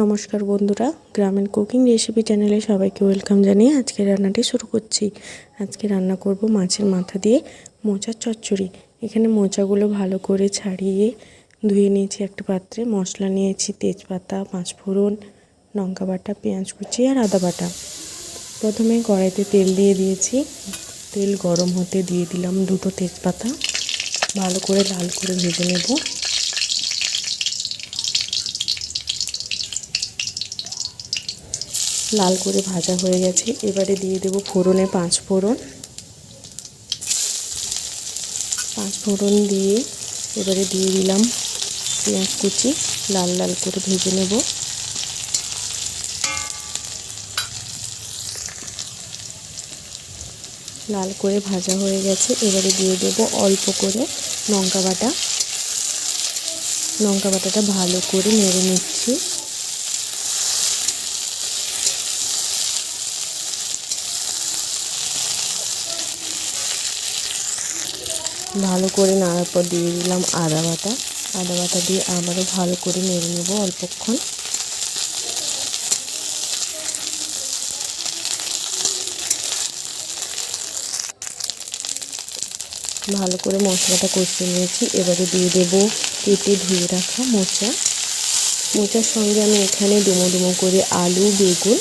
নমস্কার বন্ধুরা, গ্রামীণ কুকিং রেসিপি চ্যানেলে সবাইকে ওয়েলকাম জানিয়ে আজকে রান্নাটি শুরু করছি। আজকে রান্না করব মাছের মাথা দিয়ে মোচার চচ্চড়ি। এখানে মোচাগুলো ভালো করে ছাড়িয়ে ধুয়ে নিয়েছি একটা পাত্রে। মশলা নিয়েছি তেজপাতা, পাঁচফোড়ন, লঙ্কা বাটা, পেঁয়াজ কুচি আর আদা বাটা। প্রথমে কড়াইতে তেল দিয়ে দিয়েছি। তেল গরম হতে দিয়ে দিলাম দুটো তেজপাতা। ভালো করে লাল করে ভেজে নেব। লাল করে ভাজা হয়ে গেছে। এবারে দিয়ে দেব ফোড়নে পাঁচ ফোড়ন। পাঁচ ফোড়ন দিয়ে এবারে দিয়ে দিলাম পেঁয়াজ কুচি। লাল লাল করে ভেজে নেব। লাল করে ভাজা হয়ে গেছে। এবারে দিয়ে দেব অল্প করে লঙ্কা বাটা। লঙ্কা বাটাটা ভালো করে নেড়ে নিচ্ছি। ভালো করে নাড়ার পর দিয়ে দিলাম আদা বাটা। আদা বাটা দিয়ে আবারও ভালো করে নেড়ে নেব অল্পক্ষণ। ভালো করে মশলাটা কষিয়ে নিয়েছি। এবারে দিয়ে দেব কেটে ধুয়ে রাখা মোচা। মোচার সঙ্গে আমি এখানে ডুমো ডুমো করে আলু, বেগুন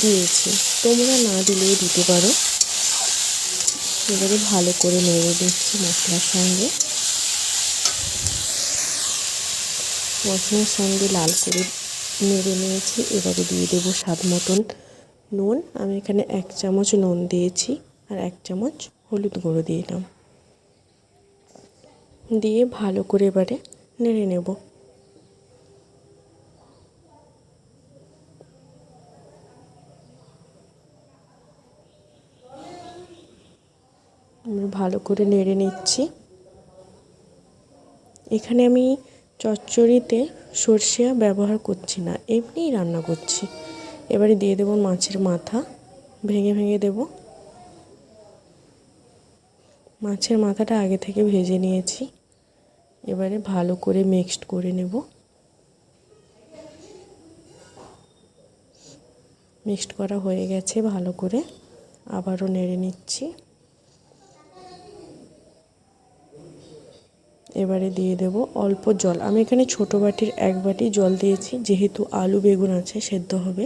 দিয়েছি। তোমরা না দিলেও দিতে পারো। এবারে ভালো করে নেড়ে দিচ্ছি মশলার সঙ্গে। মশলার সঙ্গে লাল করে নেড়ে নিয়েছি। এবারে দিয়ে দেবো স্বাদ মতন নুন। আমি এখানে এক চামচ নুন দিয়েছি আর এক চামচ হলুদ গুঁড়ো দিলাম। দিয়ে ভালো করে এবারে নেড়ে নেব। আমরা ভালো করে নেড়ে নিচ্ছি। এখানে আমি চচ্চড়িতে সর্ষে ব্যবহার করছি না, এমনিই রান্না করছি। এবারে দিয়ে দেবো মাছের মাথা, ভেঙে ভেঙে দেব। মাছের মাথাটা আগে থেকে ভেজে নিয়েছি। এবারে ভালো করে মিক্সড করে নেব। মিক্সড করা হয়ে গেছে, ভালো করে আবারও নেড়ে নিচ্ছি। এবারে দিয়ে দেব অল্প জল। আমি এখানে ছোট বাটির এক বাটি জল দিয়েছি, যেহেতু আলু বেগুন আছে, সেদ্ধ হবে।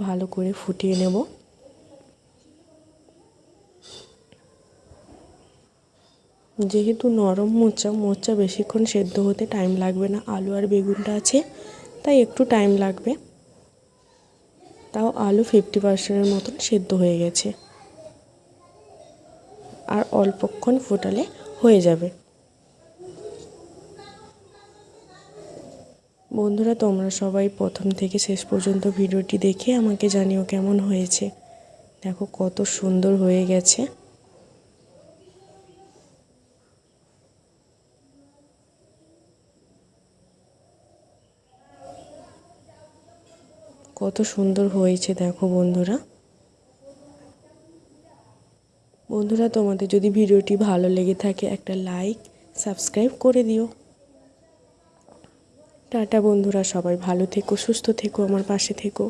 ভালো করে ফুটিয়ে নেব। যেহেতু নরম মোচা মোচা বেশিক্ষণ সেদ্ধ হতে টাইম লাগবে না, আলু আর বেগুনটা আছে, তাই একটু টাইম লাগবে। তাও আলু ফিফটি পার্সেন্টের মতন সেদ্ধ হয়ে গেছে। আর অল্পক্ষণ ফোটালে হয়ে যাবে। বন্ধুরা, তোমরা সবাই প্রথম থেকে শেষ পর্যন্ত ভিডিওটি দেখে আমাকে জানিও কেমন হয়েছে। দেখো কত সুন্দর হয়ে গেছে। কত সুন্দর হয়েছে, দেখো বন্ধুরা। বন্ধুরা, তোমাদের যদি ভিডিওটি ভালো লেগে থাকে, একটা লাইক, সাবস্ক্রাইব করে দিও। টাটা বন্ধুরা সবাই ভালো থেকো সুস্থ থেকো আমার পাশে থেকো।